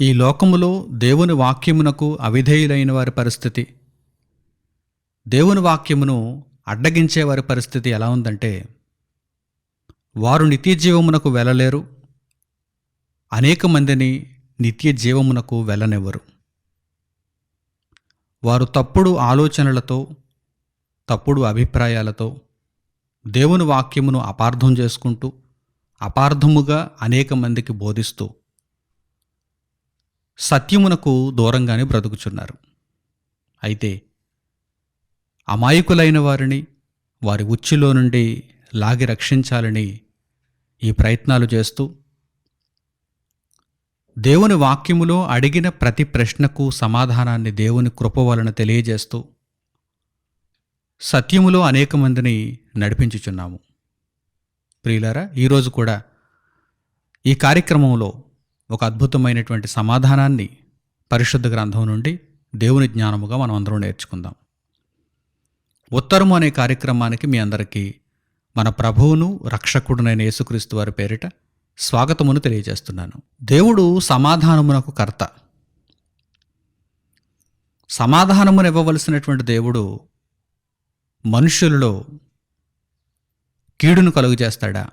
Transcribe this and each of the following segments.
ఈ లోకములో దేవుని వాక్యమునకు అవిధేయులైన వారి పరిస్థితి. దేవుని వాక్యమును అడ్డగించే వారి పరిస్థితి ఎలా ఉందంటే వారు నిత్య జీవమునకు వెళ్ళలేరు. అనేక మందిని నిత్య జీవమునకు వెళ్ళనివ్వరు. వారు తప్పుడు ఆలోచనలతో తప్పుడు అభిప్రాయాలతో దేవుని వాక్యమును అపార్థం చేసుకుంటూ అపార్థముగా అనేక మందికి బోధిస్తూ సత్యమునకు దూరంగానే బ్రతుకుచున్నారు. అయితే అమాయకులైన వారిని వారి ఉచ్చులో నుండి లాగి రక్షించాలని ఈ ప్రయత్నాలు చేస్తూ దేవుని వాక్యములో అడిగిన ప్రతి ప్రశ్నకు సమాధానాన్ని దేవుని కృప వలన తెలియజేస్తూ సత్యములో అనేక మందిని నడిపించుచున్నాము. ప్రియులారా ఈరోజు కూడా ఈ కార్యక్రమంలో ఒక అద్భుతమైనటువంటి సమాధానాన్ని పరిశుద్ధ గ్రంథం నుండి దేవుని జ్ఞానముగా మనం అందరం నేర్చుకుందాం. ఉత్తరము అనే కార్యక్రమానికి మీ అందరికీ మన ప్రభువును రక్షకుడునైన యేసుక్రీస్తు వారి పేరిట స్వాగతమును తెలియజేస్తున్నాను. దేవుడు సమాధానమునకు కర్త. సమాధానమును ఇవ్వవలసినటువంటి దేవుడు మనుష్యులలో కీడును కలుగు చేస్తాడా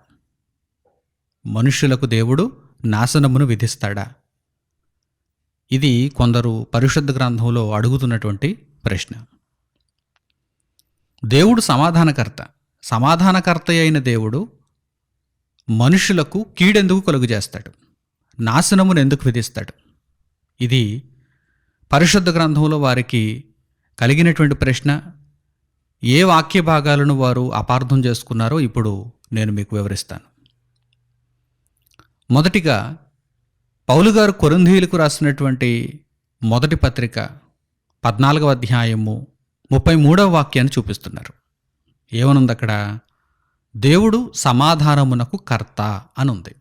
మనుష్యులకు దేవుడు నాశనమును విధిస్తాడా? ఇది కొందరు పరిశుద్ధ గ్రంథంలో అడుగుతున్నటువంటి ప్రశ్న. దేవుడు సమాధానకర్త. సమాధానకర్త అయిన దేవుడు మనుషులకు కీడెందుకు కలుగు చేస్తాడు? నాశనమును ఎందుకు విధిస్తాడు? ఇది పరిశుద్ధ గ్రంథంలో వారికి కలిగినటువంటి ప్రశ్న. ఏ వాక్య భాగాలను వారు అపార్థం చేసుకున్నారో ఇప్పుడు నేను మీకు వివరిస్తాను. మొదటిగా పౌలు గారు రాసినటువంటి మొదటి పత్రిక పద్నాలుగవ అధ్యాయము ముప్పై మూడవ వాక్యాన్ని చూపిస్తున్నారు. ఏమనుంది అక్కడ? దేవుడు సమాధానమునకు కర్త అని ఉంది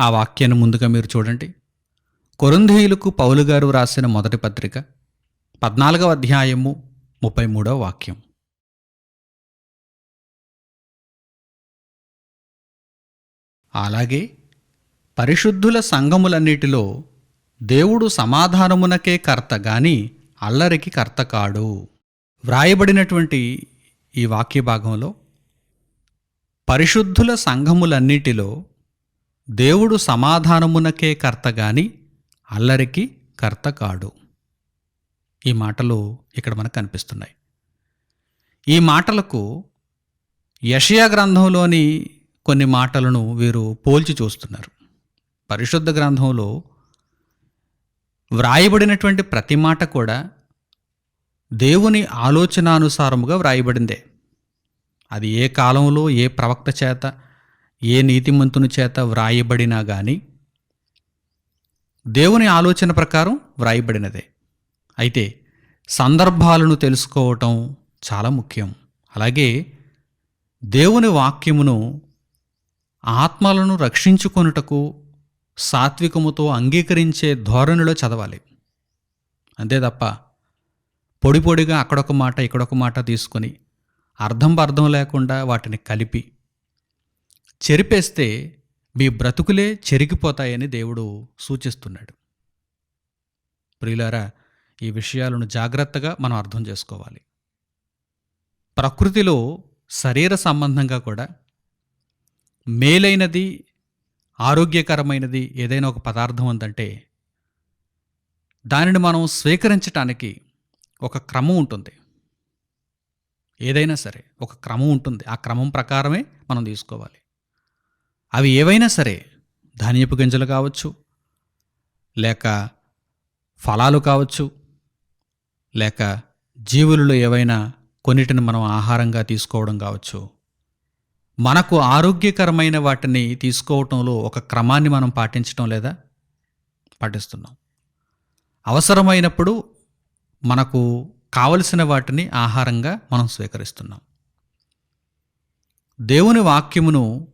ఆ వాక్యాన్ని ముందుగా మీరు చూడండి. కొరంధీయులకు పౌలు గారు రాసిన మొదటి పత్రిక పద్నాలుగవ అధ్యాయము ముప్పై మూడవ వాక్యం. అలాగే పరిశుద్ధుల సంఘములన్నిటిలో దేవుడు సమాధానమునకే కర్త గాని అల్లరికి కర్త కాడు. వ్రాయబడినటువంటి ఈ వాక్య భాగంలో పరిశుద్ధుల సంఘములన్నిటిలో దేవుడు సమాధానమునకే కర్త గాని అల్లరికి కర్త కాడు. ఈ మాటలు ఇక్కడ మనకు కనిపిస్తున్నాయి. ఈ మాటలకు యషయా గ్రంథంలోని కొన్ని మాటలను వీరు పోల్చి చూస్తున్నారు. పరిశుద్ధ గ్రంథంలో వ్రాయబడినటువంటి ప్రతి మాట కూడా దేవుని ఆలోచనానుసారముగా వ్రాయబడిందే. అది ఏ కాలంలో ఏ ప్రవక్త చేత ఏ నీతిమంతుని చేత వ్రాయబడినా కానీ దేవుని ఆలోచన ప్రకారం వ్రాయబడినదే. అయితే సందర్భాలను తెలుసుకోవటం చాలా ముఖ్యం. అలాగే దేవుని వాక్యమును ఆత్మలను రక్షించుకొనుటకు సాత్వికముతో అంగీకరించే ధోరణిలో చదవాలి. అంతే తప్ప పొడి పొడిగా అక్కడొక మాట ఇక్కడొక మాట తీసుకొని అర్థం అర్థం లేకుండా వాటిని కలిపి చెరిపేస్తే మీ బ్రతుకులే చెరిగిపోతాయని దేవుడు సూచిస్తున్నాడు. ప్రియులారా ఈ విషయాలను జాగ్రత్తగా మనం అర్థం చేసుకోవాలి. ప్రకృతిలో శరీర సంబంధంగా కూడా మేలైనది ఆరోగ్యకరమైనది ఏదైనా ఒక పదార్థం ఉందంటే దానిని మనం స్వీకరించటానికి ఒక క్రమం ఉంటుంది. ఏదైనా సరే ఒక క్రమం ఉంటుంది. ఆ క్రమం ప్రకారమే మనం తీసుకోవాలి. అవి ఏవైనా సరే ధాన్యపు గింజలు కావచ్చు లేక ఫలాలు కావచ్చు లేక జీవులలో ఏవైనా కొన్నిటిని మనం ఆహారంగా తీసుకోవడం కావచ్చు మనకు ఆరోగ్యకరమైన వాటిని తీసుకోవటంలో ఒక క్రమాన్ని మనం పాటించడం లేదా? పాటిస్తున్నాం. అవసరమైనప్పుడు మనకు కావలసిన వాటిని ఆహారంగా మనం స్వీకరిస్తున్నాం. దేవుని వాక్యమును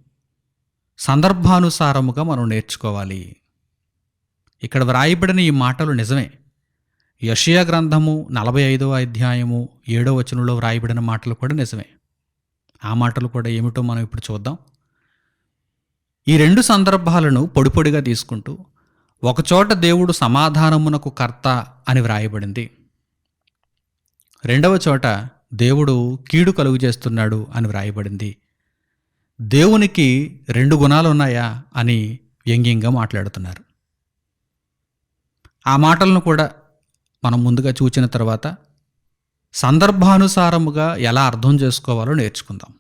సందర్భానుసారముగా మనం నేర్చుకోవాలి. ఇక్కడ వ్రాయబడిన ఈ మాటలు నిజమే. యషియా గ్రంథము నలభై ఐదవ అధ్యాయము ఏడో వచనంలో వ్రాయబడిన మాటలు కూడా నిజమే. ఆ మాటలు కూడా ఏమిటో మనం ఇప్పుడు చూద్దాం. ఈ రెండు సందర్భాలను పొడిపొడిగా తీసుకుంటూ ఒకచోట దేవుడు సమాధానమునకు కర్త అని వ్రాయబడింది. రెండవ చోట దేవుడు కీడు కలుగు చేస్తున్నాడు అని వ్రాయబడింది. దేవునికి రెండు గుణాలు ఉన్నాయా అని వ్యంగ్యంగా మాట్లాడుతున్నారు. ఆ మాటలను కూడా మనం ముందుగా చూచిన తర్వాత సందర్భానుసారముగా ఎలా అర్థం చేసుకోవాలో నేర్చుకుందాం.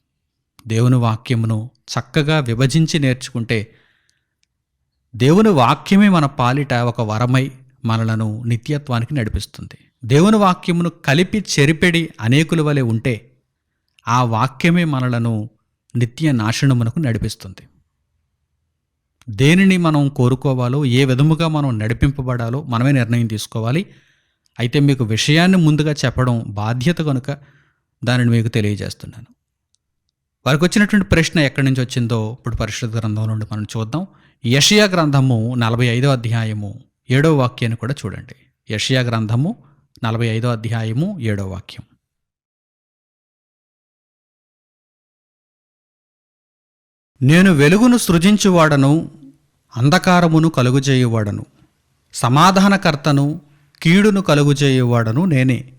దేవుని వాక్యమును చక్కగా విభజించి నేర్చుకుంటే దేవుని వాక్యమే మన పాలిట ఒక వరమై మనలను నిత్యత్వానికి నడిపిస్తుంది. దేవుని వాక్యమును కలిపి చెరిపెడి అనేకుల వలె ఉంటే ఆ వాక్యమే మనలను నిత్య నాశనమునకు నడిపిస్తుంది. దేనిని మనం కోరుకోవాలో ఏ విధముగా మనం నడిపింపబడాలో మనమే నిర్ణయం తీసుకోవాలి. అయితే మీకు విషయాన్ని ముందుగా చెప్పడం బాధ్యత కనుక దానిని మీకు తెలియజేస్తున్నాను. వారికి వచ్చినటువంటి ప్రశ్న ఎక్కడి నుంచి వచ్చిందో ఇప్పుడు పరిశుద్ధ గ్రంథం నుండి మనం చూద్దాం. యషియా గ్రంథము నలభై ఐదో అధ్యాయము ఏడో వాక్యాన్ని కూడా చూడండి. యషియా గ్రంథము నలభై ఐదో అధ్యాయము ఏడో వాక్యం. నేను వెలుగును సృజించువాడను అంధకారమును కలుగుచేయువాడను సమాధానకర్తను కీడును కలుగుచేయువాడను నేనే.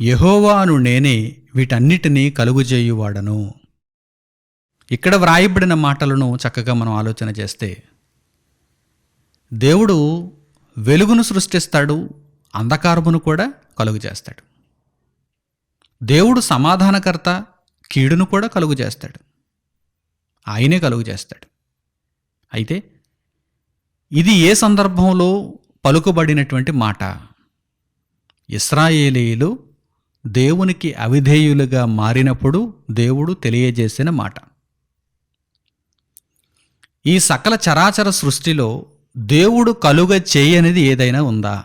యహోవాను నేనే వీటన్నిటినీ కలుగుచేయువాడను ఇక్కడ వ్రాయబడిన మాటలను చక్కగా మనం ఆలోచన చేస్తే దేవుడు వెలుగును సృష్టిస్తాడు అంధకారమును కూడా కలుగు చేస్తాడు దేవుడు సమాధానకర్త కీడును కూడా కలుగు చేస్తాడు ఆయనే కలుగు చేస్తాడు అయితే ఇది ఏ సందర్భంలో పలుకుబడినటువంటి మాట. ఇస్రాయేలీలు దేవునికి అవిధేయులుగా మారినప్పుడు దేవుడు తెలియజేసిన మాట. ఈ సకల చరాచర సృష్టిలో దేవుడు కలుగ చేయనిది ఏదైనా ఉందా?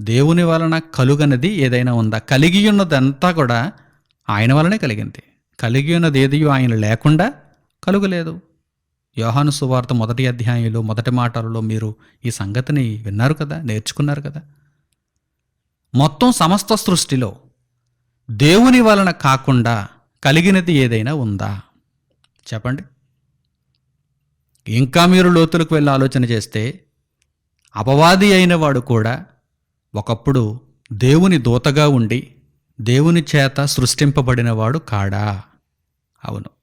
దేవుని వలన కలుగనది ఏదైనా ఉందా? కలిగి ఉన్నదంతా కూడా ఆయన వలనే కలిగింది. కలిగి ఉన్నది ఏదియో ఆయన లేకుండా కలుగలేదు. యోహాను సువార్త మొదటి అధ్యాయంలో మొదటి మాటలలో మీరు ఈ సంగతిని విన్నారు కదా నేర్చుకున్నారు కదా? మొత్తం సమస్త సృష్టిలో దేవుని వలన కాకుండా కలిగినది ఏదైనా ఉందా? చెప్పండి. ఇంకా మీరు లోతులకు వెళ్ళి ఆలోచన చేస్తే అపవాది అయిన వాడు కూడా ఒకప్పుడు దేవుని దూతగా ఉండి దేవుని చేత సృష్టింపబడినవాడు కాడా? అవును.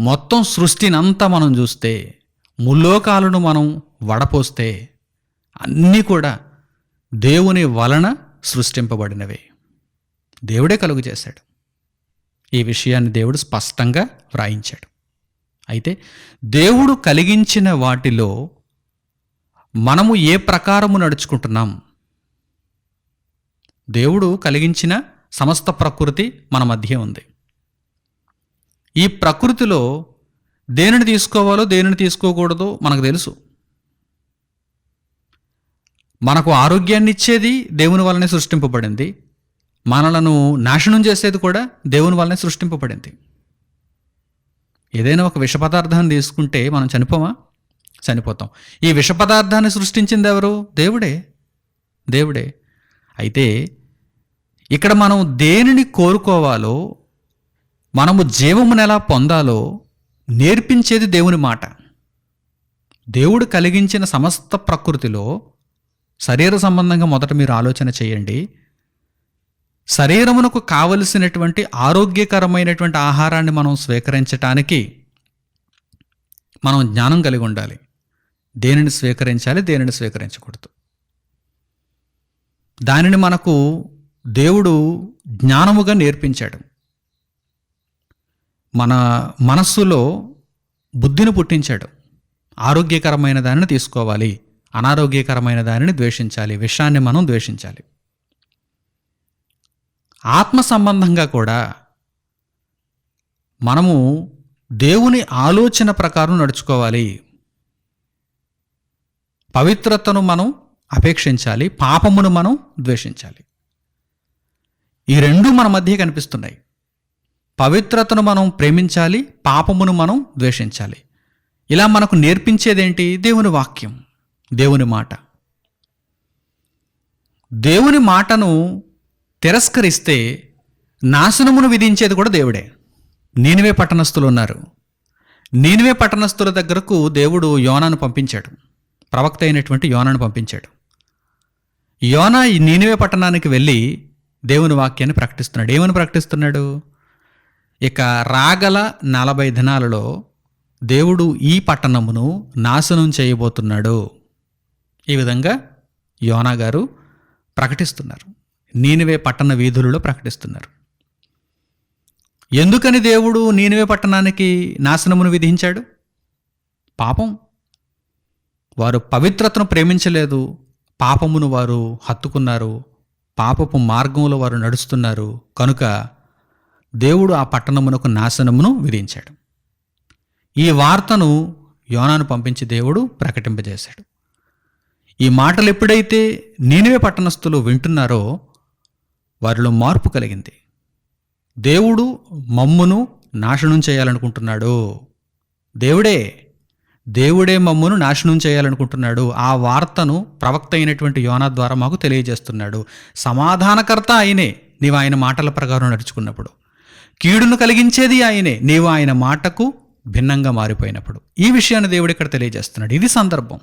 మొత్తం సృష్టినంతా మనం చూస్తే ముల్లోకాలను మనం వడపోస్తే అన్నీ కూడా దేవుని వలన సృష్టింపబడినవే. దేవుడే కలుగు చేశాడు. ఈ విషయాన్ని దేవుడు స్పష్టంగా వ్రాయించాడు. అయితే దేవుడు కలిగించిన వాటిలో మనము ఏ ప్రకారము నడుచుకుంటున్నాం? దేవుడు కలిగించిన సమస్త ప్రకృతి మన మధ్య ఉంది. ఈ ప్రకృతిలో దేనిని తీసుకోవాలో దేనిని తీసుకోకూడదో మనకు తెలుసు. మనకు ఆరోగ్యాన్ని ఇచ్చేది దేవుని వల్లనే సృష్టింపబడింది. మనలను నాశనం చేసేది కూడా దేవుని వల్లనే సృష్టింపబడింది. ఏదైనా ఒక విష పదార్థాన్ని తీసుకుంటే మనం చనిపోమా? చనిపోతాం. ఈ విష పదార్థాన్ని సృష్టించింది ఎవరు? దేవుడే. దేవుడే. అయితే ఇక్కడ మనం దేనిని కోరుకోవాలో మనము జీవమును ఎలా పొందాలో నేర్పించేది దేవుని మాట. దేవుడు కలిగించిన సమస్త ప్రకృతిలో శరీర సంబంధంగా మొదట మీరు ఆలోచన చేయండి. శరీరమునకు కావలసినటువంటి ఆరోగ్యకరమైనటువంటి ఆహారాన్ని మనం స్వీకరించటానికి మనం జ్ఞానం కలిగి ఉండాలి. దేనిని స్వీకరించాలి? దేనిని స్వీకరించకూడదు. దానిని మనకు దేవుడు జ్ఞానముగా నేర్పించాడు. మన మనస్సులో బుద్ధిని పుట్టించాడు. ఆరోగ్యకరమైన దానిని తీసుకోవాలి. అనారోగ్యకరమైన దానిని ద్వేషించాలి. విషాన్ని మనం ద్వేషించాలి. ఆత్మ సంబంధంగా కూడా మనము దేవుని ఆలోచన ప్రకారం నడుచుకోవాలి. పవిత్రతను మనం అపేక్షించాలి. పాపమును మనం ద్వేషించాలి. ఈ రెండు మన మధ్య కనిపిస్తున్నాయి. పవిత్రతను మనం ప్రేమించాలి పాపమును మనం ద్వేషించాలి. ఇలా మనకు నేర్పించేదేంటి? దేవుని వాక్యం దేవుని మాట. దేవుని మాటను తిరస్కరిస్తే నాశనమును విధించేది కూడా దేవుడే. నేనువే పట్టణస్థులు ఉన్నారు. నేనువే పట్టణస్థుల దగ్గరకు దేవుడు యోనాను పంపించాడు. ప్రవక్త అయినటువంటి యోనాను పంపించాడు. యోనా ఈ పట్టణానికి వెళ్ళి దేవుని వాక్యాన్ని ప్రకటిస్తున్నాడు. ఏమని ప్రకటిస్తున్నాడు? ఇక రాగల నలభై దినాలలో దేవుడు ఈ పట్టణమును నాశనం చేయబోతున్నాడు. ఈ విధంగా యోనా గారు ప్రకటిస్తున్నారు. నీనివే పట్టణ వీధులలో ప్రకటిస్తున్నారు. ఎందుకని దేవుడు నీనివే పట్టణానికి నాశనమును విధించాడు? పాపం. వారు పవిత్రతను ప్రేమించలేదు. పాపమును వారు హత్తుకున్నారు. పాపపు మార్గంలో వారు నడుస్తున్నారు. కనుక దేవుడు ఆ పట్టణమునకు నాశనమును విధించాడు. ఈ వార్తను యోనాను పంపించి దేవుడు ప్రకటింపజేశాడు. ఈ మాటలు ఎప్పుడైతే నీనివే పట్టణస్థులు వింటున్నారో వారిలో మార్పు కలిగింది. దేవుడు మమ్మును నాశనం చేయాలనుకుంటున్నాడు. దేవుడే దేవుడే మమ్మును నాశనం చేయాలనుకుంటున్నాడు. ఆ వార్తను ప్రవక్త అయినటువంటి యోనా ద్వారా మాకు తెలియజేస్తున్నాడు. సమాధానకర్త ఆయనే. నీవు ఆయన మాటల ప్రకారం నడుచుకున్నప్పుడు. కీడును కలిగించేది ఆయనే. నీవు ఆయన మాటకు భిన్నంగా మారిపోయినప్పుడు. ఈ విషయాన్ని దేవుడు ఇక్కడ తెలియజేస్తున్నాడు. ఇది సందర్భం.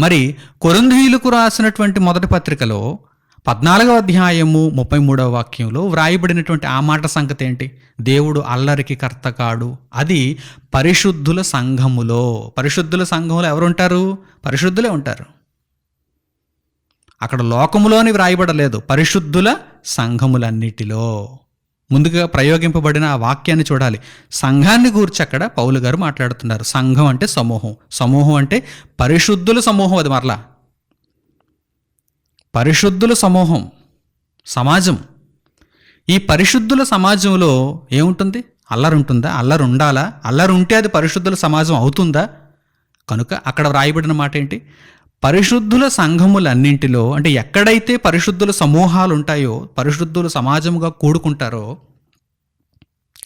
మరి కొరంధీయులకు రాసినటువంటి మొదటి పత్రికలో పద్నాలుగవ అధ్యాయము ముప్పై మూడవ వాక్యంలో వ్రాయబడినటువంటి ఆ మాట సంగతి ఏంటి? దేవుడు అల్లరికి కర్త కాడు. అది పరిశుద్ధుల సంఘములో. పరిశుద్ధుల సంఘములో ఎవరుంటారు? పరిశుద్ధులే ఉంటారు. అక్కడ లోకములోని వ్రాయబడలేదు. పరిశుద్ధుల సంఘములన్నిటిలో. ముందుగా ప్రయోగింపబడిన ఆ వాక్యాన్ని చూడాలి. సంఘాన్ని గూర్చి అక్కడ పౌలు గారు మాట్లాడుతున్నారు. సంఘం అంటే సమూహం. సమూహం అంటే పరిశుద్ధుల సమూహం అది మరలా. పరిశుద్ధుల సమూహం. సమాజం. ఈ పరిశుద్ధుల సమాజంలో ఏముంటుంది? అల్లరి ఉంటుందా అల్లరు ఉండాలా అల్లరు ఉంటే అది పరిశుద్ధుల సమాజం అవుతుందా? కనుక అక్కడ వ్రాయబడిన మాట ఏంటి పరిశుద్ధుల సంఘములన్నింటిలో అంటే ఎక్కడైతే పరిశుద్ధుల సమూహాలు ఉంటాయో పరిశుద్ధుల సమాజముగా కూడుకుంటారో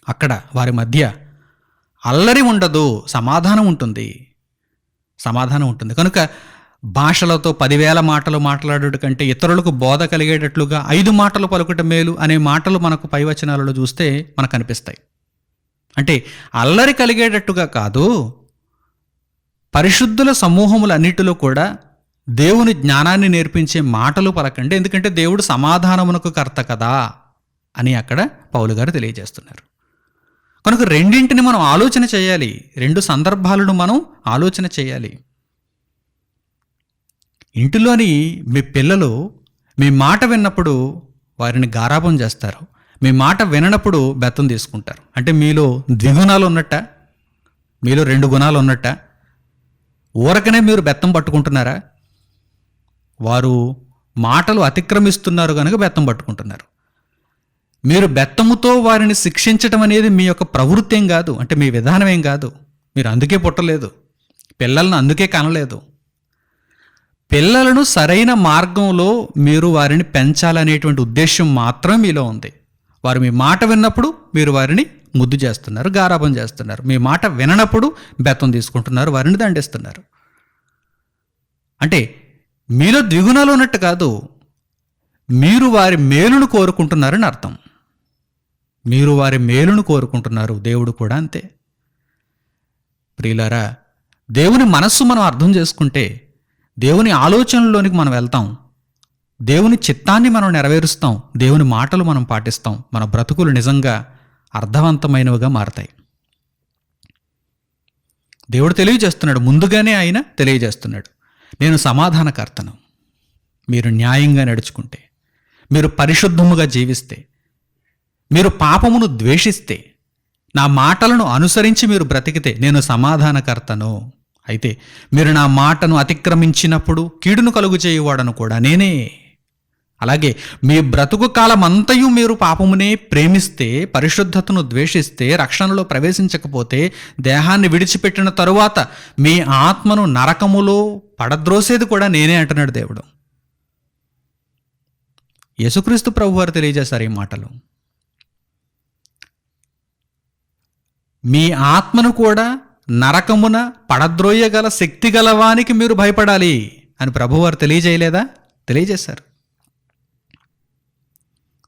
అక్కడ వారి మధ్య అల్లరి ఉండదు సమాధానం ఉంటుంది. సమాధానం ఉంటుంది. కనుక భాషలతో పదివేల మాటలు మాట్లాడటం కంటే ఇతరులకు బోధ కలిగేటట్లుగా ఐదు మాటలు పలుకుట మేలు అనే మాటలు మనకు పైవచనాలలో చూస్తే మనకు కనిపిస్తాయి అంటే అల్లరి కలిగేటట్టుగా కాదు పరిశుద్ధుల సమూహములన్నిటిలో కూడా దేవుని జ్ఞానాన్ని నేర్పించే మాటలు పలకండి. ఎందుకంటే దేవుడు సమాధానమునకు కర్త కదా అని అక్కడ పౌలు గారు తెలియజేస్తున్నారు. కనుక రెండింటిని మనం ఆలోచన చేయాలి. రెండు సందర్భాలను మనం ఆలోచన చేయాలి. ఇంటిలోని మీ పిల్లలు మీ మాట విన్నప్పుడు వారిని గారాభం చేస్తారు. మీ మాట విననప్పుడు బెత్తం తీసుకుంటారు. అంటే మీలో ద్విగుణాలు ఉన్నట్ట మీలో రెండు గుణాలు ఉన్నట్ట ఊరకనే మీరు బెత్తం పట్టుకుంటున్నారా? వారు మాటలు అతిక్రమిస్తున్నారు కనుక బెత్తం పట్టుకుంటున్నారు. మీరు బెత్తముతో వారిని శిక్షించటం అనేది మీ యొక్క ప్రవృత్తి ఏం కాదు అంటే మీ విధానం ఏం కాదు. మీరు అందుకే పుట్టలేదు. పిల్లలను అందుకే కనలేదు. పిల్లలను సరైన మార్గంలో మీరు వారిని పెంచాలనేటువంటి ఉద్దేశం మాత్రం మీలో ఉంది. వారు మీ మాట విన్నప్పుడు మీరు వారిని ముద్దు చేస్తున్నారు గారాబం చేస్తున్నారు. మీ మాట విననప్పుడు బెత్తం తీసుకుంటున్నారు వారిని దండిస్తున్నారు. అంటే మీలో ద్విగుణాలు ఉన్నట్టు కాదు మీరు వారి మేలును కోరుకుంటున్నారని అర్థం. మీరు వారి మేలును కోరుకుంటున్నారు దేవుడు కూడా అంతే. ప్రియులారా దేవుని మనస్సు మనం అర్థం చేసుకుంటే దేవుని ఆలోచనల్లోనికి మనం వెళ్తాం. దేవుని చిత్తాన్ని మనం నెరవేరుస్తాం. దేవుని మాటలు మనం పాటిస్తాం. మన బ్రతుకులు నిజంగా అర్థవంతమైనవిగా మారతాయి. దేవుడు తెలియజేస్తున్నాడు. ముందుగానే ఆయన తెలియజేస్తున్నాడు. నేను సమాధానకర్తను. మీరు న్యాయంగా నడుచుకుంటే మీరు పరిశుద్ధముగా జీవిస్తే మీరు పాపమును ద్వేషిస్తే నా మాటలను అనుసరించి మీరు బ్రతికితే నేను సమాధానకర్తను. అయితే మీరు నా మాటను అతిక్రమించినప్పుడు కీడును కలుగు చేయువాడను కూడా నేనే. అలాగే మీ బ్రతుకు కాలమంతయు మీరు పాపమునే ప్రేమిస్తే పరిశుద్ధతను ద్వేషిస్తే రక్షణలో ప్రవేశించకపోతే దేహాన్ని విడిచిపెట్టిన తరువాత మీ ఆత్మను నరకములో పడద్రోసేది కూడా నేనే అంటున్నాడు దేవుడు. యేసుక్రీస్తు ప్రభు వారు తెలియజేశారు ఈ మాటలు. మీ ఆత్మను కూడా నరకమున పడద్రోయగల శక్తి గలవానికి మీరు భయపడాలి అని ప్రభువారు తెలియజేయలేదా? తెలియజేశారు.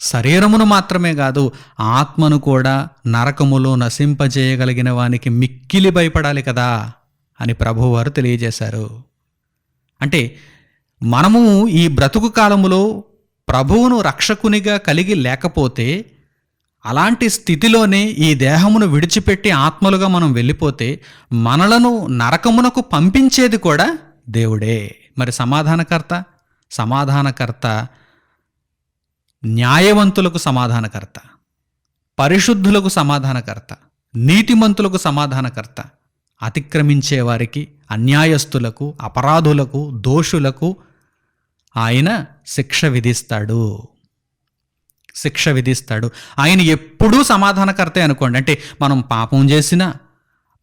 శరీరమును మాత్రమే కాదు ఆత్మను కూడా నరకములో నశింపజేయగలిగిన వానికి మిక్కిలి భయపడాలి కదా అని ప్రభువారు తెలియజేశారు. అంటే మనము ఈ బ్రతుకు కాలములో ప్రభువును రక్షకునిగా కలిగి లేకపోతే అలాంటి స్థితిలోనే ఈ దేహమును విడిచిపెట్టి ఆత్మలుగా మనం వెళ్ళిపోతే మనలను నరకమునకు పంపించేది కూడా దేవుడే. మరి సమాధానకర్త? సమాధానకర్త న్యాయవంతులకు సమాధానకర్త పరిశుద్ధులకు సమాధానకర్త నీతిమంతులకు సమాధానకర్త అతిక్రమించే వారికి అన్యాయస్తులకు అపరాధులకు దోషులకు ఆయన శిక్ష విధిస్తాడు. శిక్ష విధిస్తాడు. ఆయన ఎప్పుడూ సమాధానకర్తే అనుకోండి. అంటే మనం పాపం చేసినా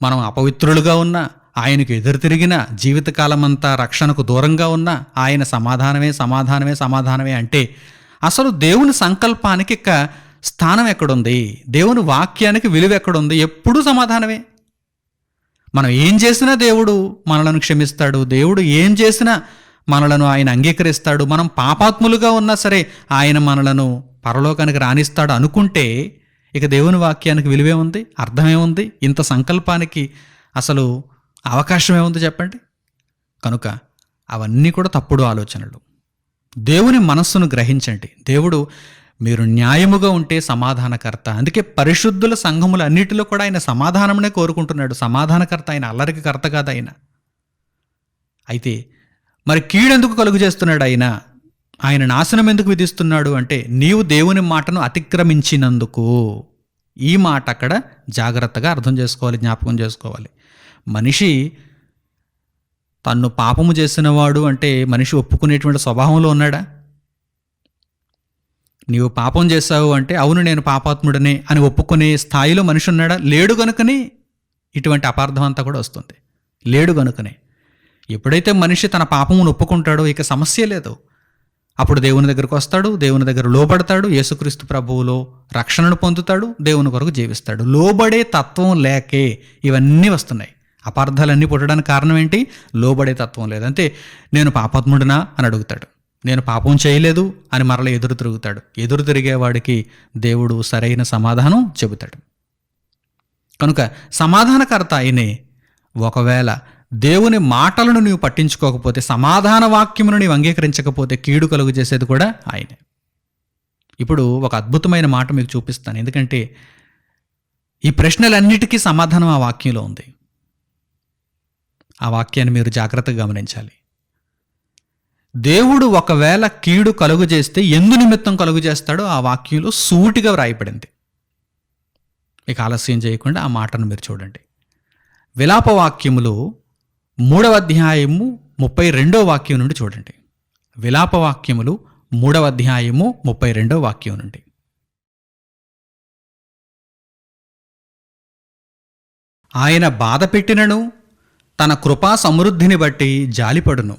మనం అపవిత్రులుగా ఉన్నా ఆయనకు ఎదురు తిరిగిన జీవితకాలమంతా రక్షణకు దూరంగా ఉన్నా ఆయన సమాధానమే సమాధానమే సమాధానమే అంటే అసలు దేవుని సంకల్పానికి ఇక స్థానం ఎక్కడుంది? దేవుని వాక్యానికి విలువ ఎక్కడుంది? ఎప్పుడూ సమాధానమే. మనం ఏం చేసినా దేవుడు మనలను క్షమిస్తాడు. దేవుడు ఏం చేసినా మనలను ఆయన అంగీకరిస్తాడు. మనం పాపాత్ములుగా ఉన్నా సరే ఆయన మనలను పరలోకానికి రాణిస్తాడు అనుకుంటే ఇక దేవుని వాక్యానికి విలువే ఉంది? అర్థమే ఉంది? ఇంత సంకల్పానికి అసలు అవకాశమే ఉంది చెప్పండి? కనుక అవన్నీ కూడా తప్పుడు ఆలోచనలు. దేవుని మనస్సును గ్రహించండి. దేవుడు మీరు న్యాయముగా ఉంటే సమాధానకర్త. అందుకే పరిశుద్ధుల సంఘములు అన్నిటిలో కూడా ఆయన సమాధానమునే కోరుకుంటున్నాడు. సమాధానకర్త ఆయన అల్లరికి కర్త కాదు ఆయన. అయితే మరి కీడెందుకు కలుగు చేస్తున్నాడు ఆయన? ఆయన నాశనం ఎందుకు విధిస్తున్నాడు అంటే నీవు దేవుని మాటను అతిక్రమించినందుకు. ఈ మాట అక్కడ జాగ్రత్తగా అర్థం చేసుకోవాలి జ్ఞాపకం చేసుకోవాలి. మనిషి తన్ను పాపము చేసినవాడు అంటే మనిషి ఒప్పుకునేటువంటి స్వభావంలో ఉన్నాడా? నీవు పాపం చేశావు అంటే అవును నేను పాపాత్ముడనే అని ఒప్పుకునే స్థాయిలో మనిషి ఉన్నాడా? లేడు గనుకనే ఇటువంటి అపార్థం అంతా కూడా వస్తుంది. లేడు గనుకనే. ఎప్పుడైతే మనిషి తన పాపమును ఒప్పుకుంటాడో ఇక సమస్య లేదు. అప్పుడు దేవుని దగ్గరకు వస్తాడు దేవుని దగ్గర లోబడతాడు యేసుక్రీస్తు ప్రభువులో రక్షణను పొందుతాడు దేవుని కొరకు జీవిస్తాడు. లోబడే తత్వం లేకే ఇవన్నీ వస్తున్నాయి. అపార్థాలన్నీ పుట్టడానికి కారణం ఏంటి? లోబడే తత్వం లేదంటే నేను పాపాత్ముడినా అని అడుగుతాడు. నేను పాపం చేయలేదు అని మరల ఎదురు తిరుగుతాడు. ఎదురు తిరిగేవాడికి దేవుడు సరైన సమాధానం చెబుతాడు. కనుక సమాధానకర్త ఆయనే. ఒకవేళ దేవుని మాటలను నీవు పట్టించుకోకపోతే సమాధాన వాక్యమును నీవు అంగీకరించకపోతే కీడు కలుగు చేసేది కూడా ఆయనే. ఇప్పుడు ఒక అద్భుతమైన మాట మీకు చూపిస్తాను. ఎందుకంటే ఈ ప్రశ్నలన్నిటికీ సమాధానం ఆ వాక్యంలో ఉంది. ఆ వాక్యాన్ని మీరు జాగ్రత్తగా గమనించాలి. దేవుడు ఒకవేళ కీడు కలుగు చేస్తే ఎందు నిమిత్తం కలుగు చేస్తాడో ఆ వాక్యంలో సూటిగా వ్రాయబడింది. మీకు ఆలస్యం చేయకుండా ఆ మాటను మీరు చూడండి. విలాప వాక్యములు మూడవ అధ్యాయము ముప్పై రెండో వాక్యం నుండి చూడండి. విలాప వాక్యములు మూడవ అధ్యాయము ముప్పై రెండో వాక్యం నుండి. ఆయన బాధ పెట్టినను తన కృపా సమృద్ధిని బట్టి జాలిపడును.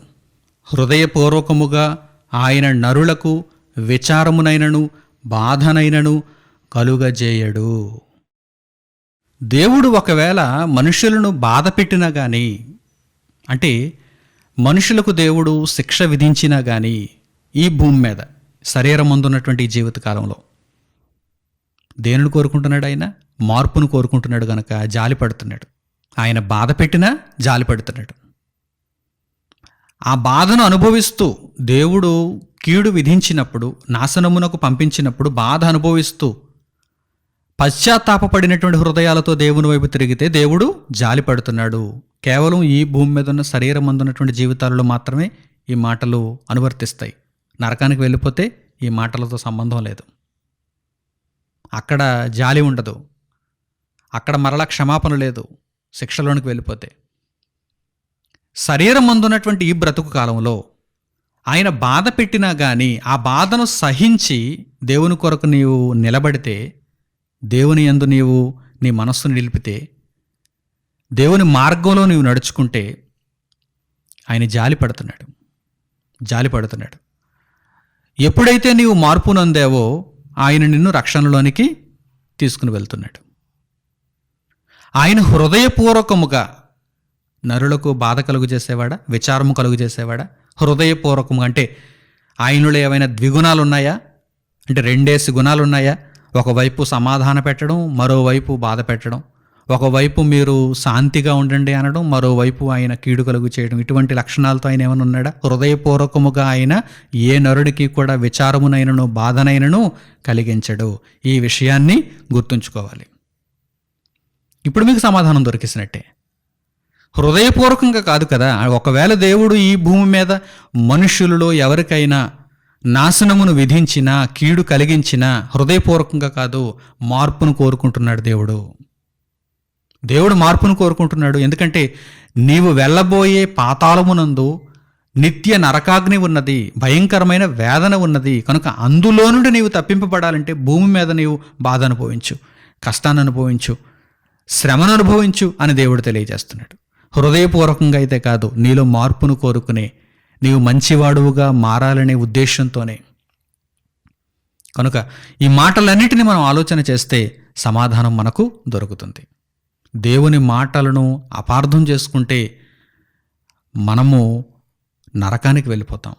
హృదయపూర్వకముగా ఆయన నరులకు విచారమునైనను బాధనైనను కలుగజేయడు. దేవుడు ఒకవేళ మనుషులను బాధ పెట్టినా కానీ అంటే మనుషులకు దేవుడు శిక్ష విధించినా కానీ ఈ భూమి మీద శరీరం ముందున్నటువంటి జీవితకాలంలో దేనిని కోరుకుంటున్నాడు ఆయన? మార్పును కోరుకుంటున్నాడు గనక జాలి పడుతున్నాడు ఆయన బాధ పెట్టినా జాలిపడుతున్నాడు ఆ బాధను అనుభవిస్తూ దేవుడు కీడు విధించినప్పుడు నాశనమునకు పంపించినప్పుడు బాధ అనుభవిస్తూ పశ్చాత్తాపపడినటువంటి హృదయాలతో దేవుని వైపు తిరిగితే దేవుడు జాలి పడుతున్నాడు. కేవలం ఈ భూమి మీద ఉన్న శరీరం అందున్నటువంటి జీవితాలలో మాత్రమే ఈ మాటలు అనువర్తిస్తాయి. నరకానికి వెళ్ళిపోతే ఈ మాటలతో సంబంధం లేదు. అక్కడ జాలి ఉండదు. అక్కడ మరలా క్షమాపణ లేదు. శిక్షలోనికి వెళ్ళిపోతే. శరీరం అందున్నటువంటి ఈ బ్రతుకు కాలంలో ఆయన బాధ పెట్టినా కానీ ఆ బాధను సహించి దేవుని కొరకు నీవు నిలబడితే దేవుని యందు నీవు నీ మనస్సును నిలిపితే దేవుని మార్గంలో నీవు నడుచుకుంటే ఆయన జాలి పడుతున్నాడు. జాలి పడుతున్నాడు. ఎప్పుడైతే నీవు మార్పు నొందావో ఆయన నిన్ను రక్షణలోనికి తీసుకుని వెళ్తున్నాడు. ఆయన హృదయపూర్వకముగా నరులకు బాధ కలుగు చేసేవాడా? విచారము కలుగు చేసేవాడా? హృదయపూర్వకముగా అంటే ఆయనలో ఏమైనా ద్విగుణాలు ఉన్నాయా అంటే రెండేసి గుణాలు ఉన్నాయా ఒకవైపు సమాధాన పెట్టడం మరోవైపు బాధ పెట్టడం. ఒకవైపు మీరు శాంతిగా ఉండండి అనడం మరోవైపు ఆయన కీడు కలుగు చేయడం. ఇటువంటి లక్షణాలతో ఆయన ఏమైనా ఉన్నాడా? హృదయపూర్వకముగా ఆయన ఏ నరుడికి కూడా విచారమునైనను బాధనైనను కలిగించడు. ఈ విషయాన్ని గుర్తుంచుకోవాలి. ఇప్పుడు మీకు సమాధానం దొరికిసినట్టే హృదయపూర్వకంగా కాదు కదా ఒకవేళ దేవుడు ఈ భూమి మీద మనుషులలో ఎవరికైనా నాశనమును విధించినా కీడు కలిగించినా హృదయపూర్వకంగా కాదు మార్పును కోరుకుంటున్నాడు దేవుడు. దేవుడు మార్పును కోరుకుంటున్నాడు. ఎందుకంటే నీవు వెళ్ళబోయే పాతాళమునందు నిత్య నరకాగ్ని ఉన్నది భయంకరమైన వేదన ఉన్నది. కనుక అందులో నుండి నీవు తప్పింపబడాలంటే భూమి మీద నీవు బాధ అనుభవించు కష్టాన్ని అనుభవించు. శ్రమను అనుభవించు అని దేవుడు తెలియజేస్తున్నాడు. హృదయపూర్వకంగా అయితే కాదు నీలో మార్పును కోరుకునే నీవు మంచివాడువుగా మారాలనే ఉద్దేశంతోనే. కనుక ఈ మాటలన్నిటిని మనం ఆలోచన చేస్తే సమాధానం మనకు దొరుకుతుంది. దేవుని మాటలను అపార్థం చేసుకుంటే మనము నరకానికి వెళ్ళిపోతాం.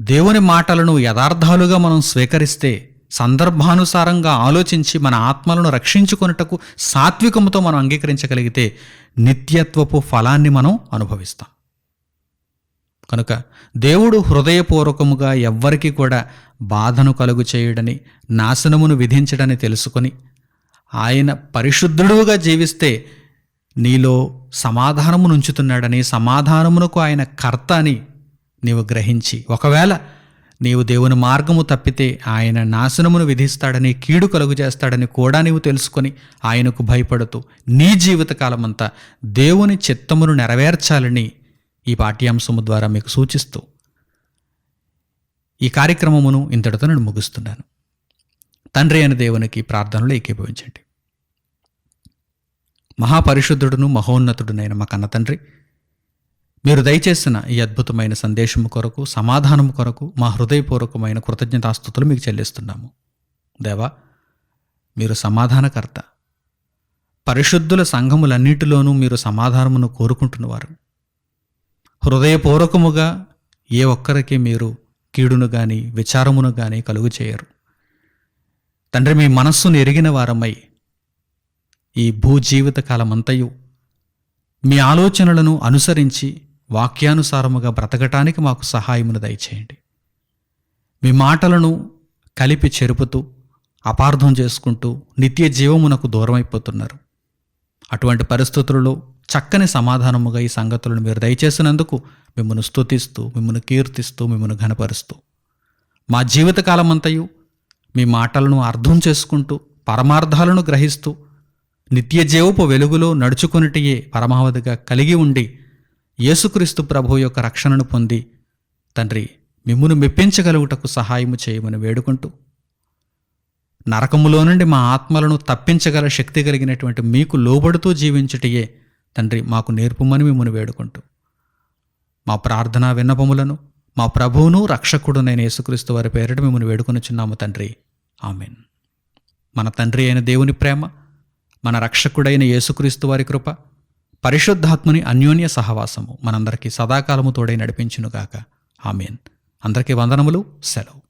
దేవుని మాటలను యథార్థాలుగా మనం స్వీకరిస్తే సందర్భానుసారంగా ఆలోచించి మన ఆత్మలను రక్షించుకొనుటకు సాత్వికముతో మనం అంగీకరించగలిగితే నిత్యత్వపు ఫలాన్ని మనం అనుభవిస్తాం. కనుక దేవుడు హృదయపూర్వకముగా ఎవ్వరికీ కూడా బాధను కలుగు చేయడని నాశనమును విధించడని తెలుసుకొని ఆయన పరిశుద్ధుడుగా జీవిస్తే నీలో సమాధానమును ఉంచుతున్నాడని సమాధానమునకు ఆయన కర్త అని నీవు గ్రహించి ఒకవేళ నీవు దేవుని మార్గము తప్పితే ఆయన నాశనమును విధిస్తాడని కీడు కలుగు చేస్తాడని కూడా నీవు తెలుసుకొని ఆయనకు భయపడుతూ నీ జీవితకాలమంతా దేవుని చిత్తమును నెరవేర్చాలని ఈ పాఠ్యాంశము ద్వారా మీకు సూచిస్తూ ఈ కార్యక్రమమును ఇంతటితో నేను ముగిస్తున్నాను. తండ్రి అయిన దేవునికి ప్రార్థనలు ఏకీభవించండి. మహాపరిశుద్ధుడును మహోన్నతుడునైన మా కన్న తండ్రి మీరు దయచేసిన ఈ అద్భుతమైన సందేశము కొరకు సమాధానము కొరకు మా హృదయపూర్వకమైన కృతజ్ఞతాస్థుతులు మీకు చెల్లిస్తున్నాము. దేవా మీరు సమాధానకర్త. పరిశుద్ధుల సంఘములన్నిటిలోనూ మీరు సమాధానమును కోరుకుంటున్నవారు. హృదయపూర్వకముగా ఏ ఒక్కరికి మీరు కీడును కానీ విచారమును కానీ కలుగు చేయరు. తండ్రి మీ మనస్సును ఎరిగిన వారమై ఈ భూజీవిత కాలమంతయు మీ ఆలోచనలను అనుసరించి వాక్యానుసారముగా బ్రతకటానికి మాకు సహాయమును దయచేయండి. మీ మాటలను కలిపి చెరుపుతూ అపార్థం చేసుకుంటూ నిత్య జీవమునకు దూరమైపోతున్నారు. అటువంటి పరిస్థితులలో చక్కని సమాధానముగా ఈ సంగతులను మీరు దయచేసినందుకు మిమ్మల్ని స్తుతిస్తూ మిమ్మల్ని కీర్తిస్తూ మిమ్మల్ని ఘనపరుస్తూ మా జీవితకాలమంతయు మీ మాటలను అర్థం చేసుకుంటూ పరమార్థాలను గ్రహిస్తూ నిత్య జీవపు వెలుగులో నడుచుకునిటియే పరమావధిగా కలిగి ఉండి యేసుక్రీస్తు ప్రభు యొక్క రక్షణను పొంది తండ్రి మిమ్మును మెప్పించగలుగుటకు సహాయము చేయమని వేడుకుంటూ నరకములో నుండి మా ఆత్మలను తప్పించగల శక్తి కలిగినటువంటి మీకు లోబడుతూ జీవించుటయే తండ్రి మాకు నేర్పుమని మిమ్మల్ని వేడుకుంటూ మా ప్రార్థనా విన్నపములను మా ప్రభువును రక్షకుడు నేను యేసుక్రీస్తు వారి పేరిట మిమ్మల్ని వేడుకొనిచున్నాము తండ్రి. ఆమెన్. మన తండ్రి అయిన దేవుని ప్రేమ మన రక్షకుడైన యేసుక్రీస్తు వారి కృప పరిశుద్ధాత్ముని అన్యోన్య సహవాసము మనందరికీ సదాకాలము తోడై నడిపించునుగాక. ఆమెన్. అందరికీ వందనములు సెలవు.